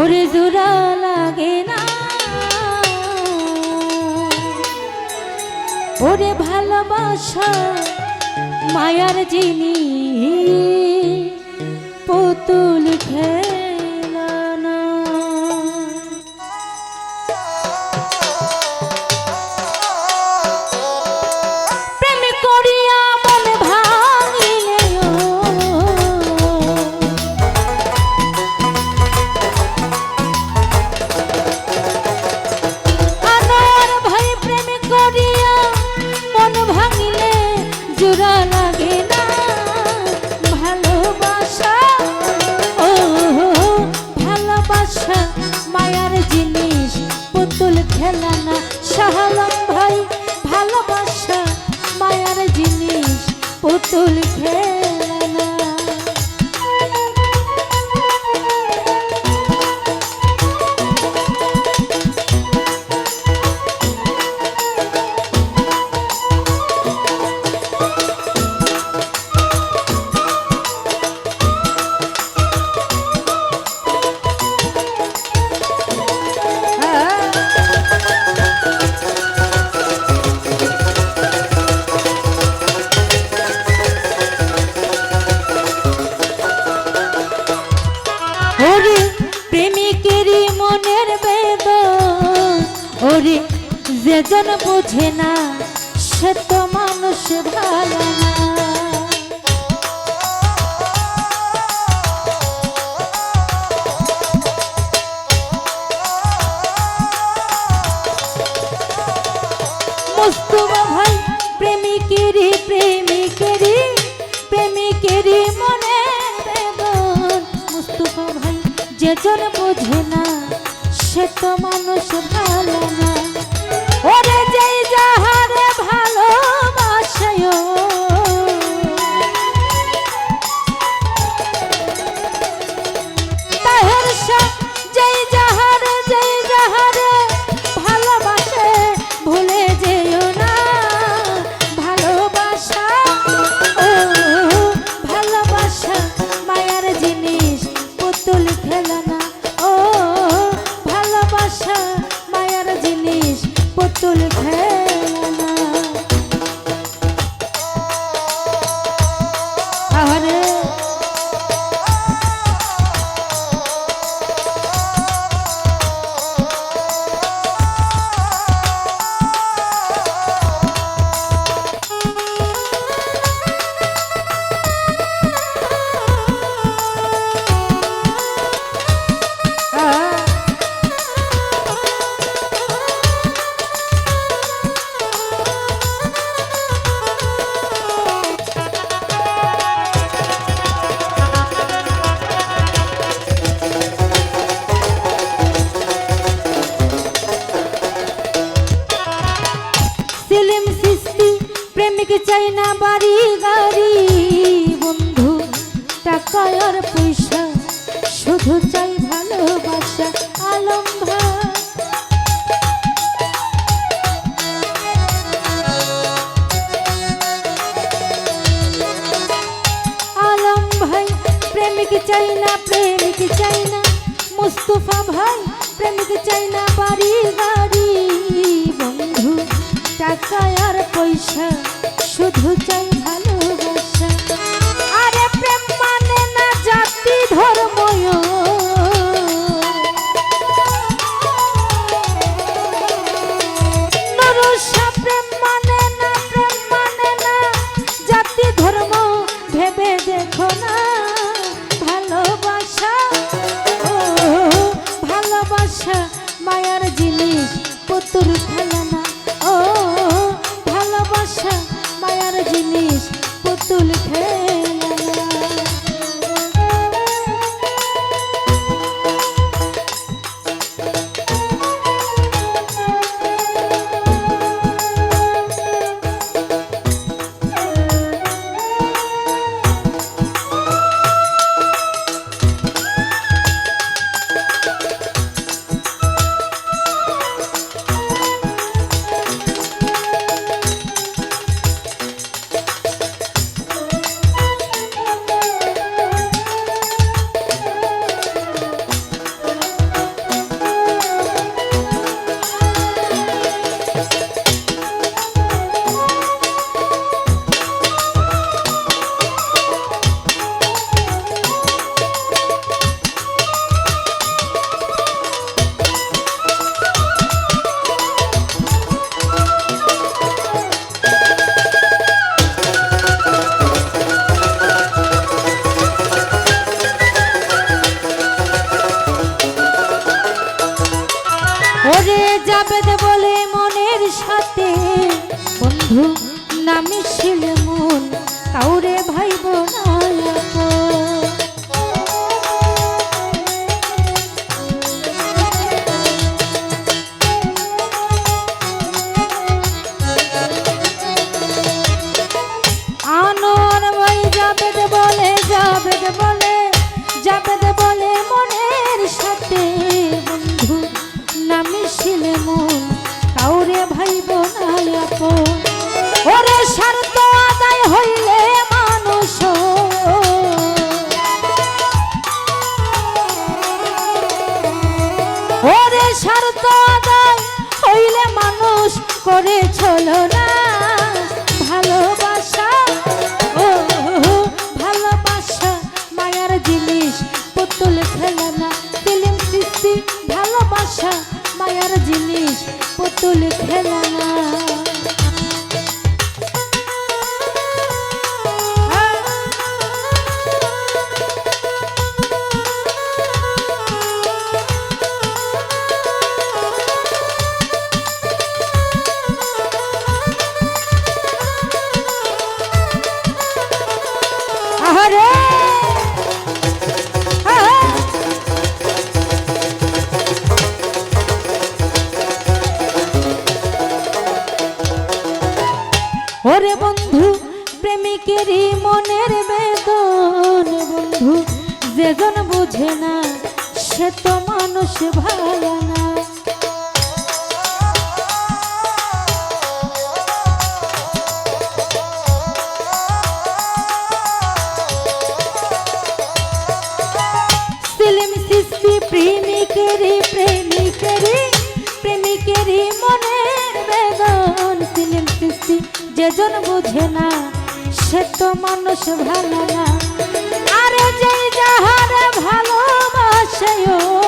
ওরে জোড়া লাগে না। ওরে ভালোবাসা মায়ার জিনিস পুতুল খেলানা যেজন বোঝে না, সে তো মানুষ ভালো না। মুস্তুবা ভাই, প্রেমিকেরই প্রেমিকেরই প্রেমিকেরই মনে বেদন। ভাই, যেজন বোঝে না, সে তো মানুষ ভালো না। যাহারে ভালোবাসায় তাহের শাহ প্রেমিক চাই না বাড়ি গাড়ি। বন্ধু টাকা আর পয়সা, শুধু চাই ভালোবাসা আলম ভাই আলম ভাই, প্রেমিক চাই না, প্রেমিক চাই না। মুস্তফা ভাই, প্রেমিক চাই না, বাড়ি গাড়ি। বন্ধু টাকা আর পয়সা শুধু চাই ভালোবাসা। আরে প্রেম মানে না জাতি নরসা প্রেম মানে না, প্রেম মানে না জাতি ধর্ম। ভেবে দেখো না, ভালোবাসা ভালোবাসা। মায়ার জিনিস পুতুল স্বার্থ আদায় হইলে মানুষ করে চলো না। ভালোবাসা, ও, ভালোবাসা, মায়ার জিনিস পুতুল খেলে না। ফিল্ম সৃষ্টি, ভালোবাসা, মায়ার জিনিস পুতুল খেলে না। ওরে বন্ধু, প্রেমিকেরই মনের বেদন বন্ধু। যেজন বুঝে না, সে তো মানুষ ভালো না। প্রেমিকেরই যেজন বুঝে না সে তো মানুষ ভালো না। আরে যেই যাহারে ভালোবাসে ও